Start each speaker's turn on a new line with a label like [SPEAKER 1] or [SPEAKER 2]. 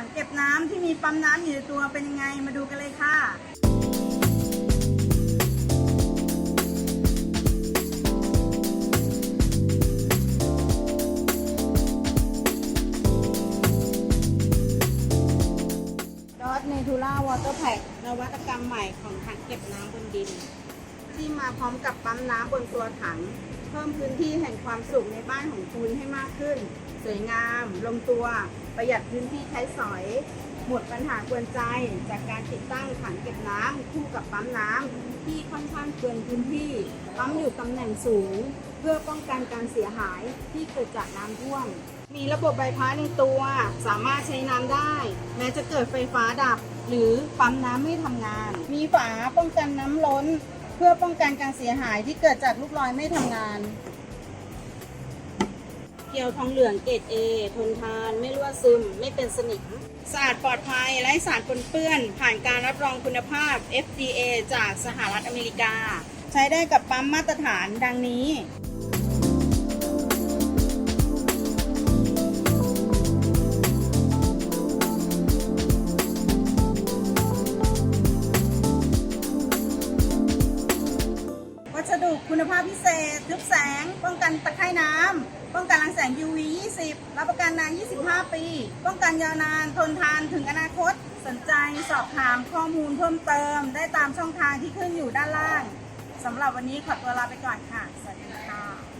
[SPEAKER 1] ถังเก็บน้ำที่มีปั๊มน้ำอยู่ในตัวเป็นยังไงมาดูกันเลยค่ะดอทเนทูล่าวอเตอร์แพ็นวัตกรรมใหม่ของถังเก็บน้ำบนดิน ที่มาพร้อมกับปั๊มน้ำบนตัวถัง เพิ่มพื้นที่แห่งความสุขในบ้านของคุณให้มากขึ้น สวยงาม ลงตัว ประหยัดพื้นที่ใช้สอย หมดปัญหากวนใจ จากการติดตั้งถังเก็บน้ำคู่กับปั๊มน้ำที่ค่อนข้างเกินพื้นที่ ปั๊มอยู่ตำแหน่งสูง เพื่อป้องกันการเสียหายที่เกิดจากน้ำท่วม มีระบบใบพัดในตัว สามารถใช้น้ำได้ แม้จะเกิดไฟฟ้าดับ หรือปั๊มน้ำไม่ทำงาน มีฝาป้องกันน้ำล้น เพื่อป้องกันการเสียหายที่เกิดจากลูกลอยไม่ทำงาน เกลียวทองเหลืองเกรด A ทนทานไม่รั่วซึม ไม่เป็นสนิมสะอาดปลอดภัยไร้สารปนเปื้อน ผ่านการรับรองคุณภาพ FDA จากสหรัฐอเมริกา ใช้ได้กับปั๊มมาตรฐานดังนี้ คุณภาพพิเศษ ทึบแสง ป้องกันตะไคร่น้ำ ป้องกันรังแสง UV 20 รับประกันนาน 25 ปี ป้องกันยาวนาน ทนทานถึงอนาคต สนใจสอบถามข้อมูลเพิ่มเติม ได้ตามช่องทางที่ขึ้นอยู่ด้านล่าง สำหรับวันนี้ขอตัวลาไปก่อนค่ะ สวัสดีค่ะ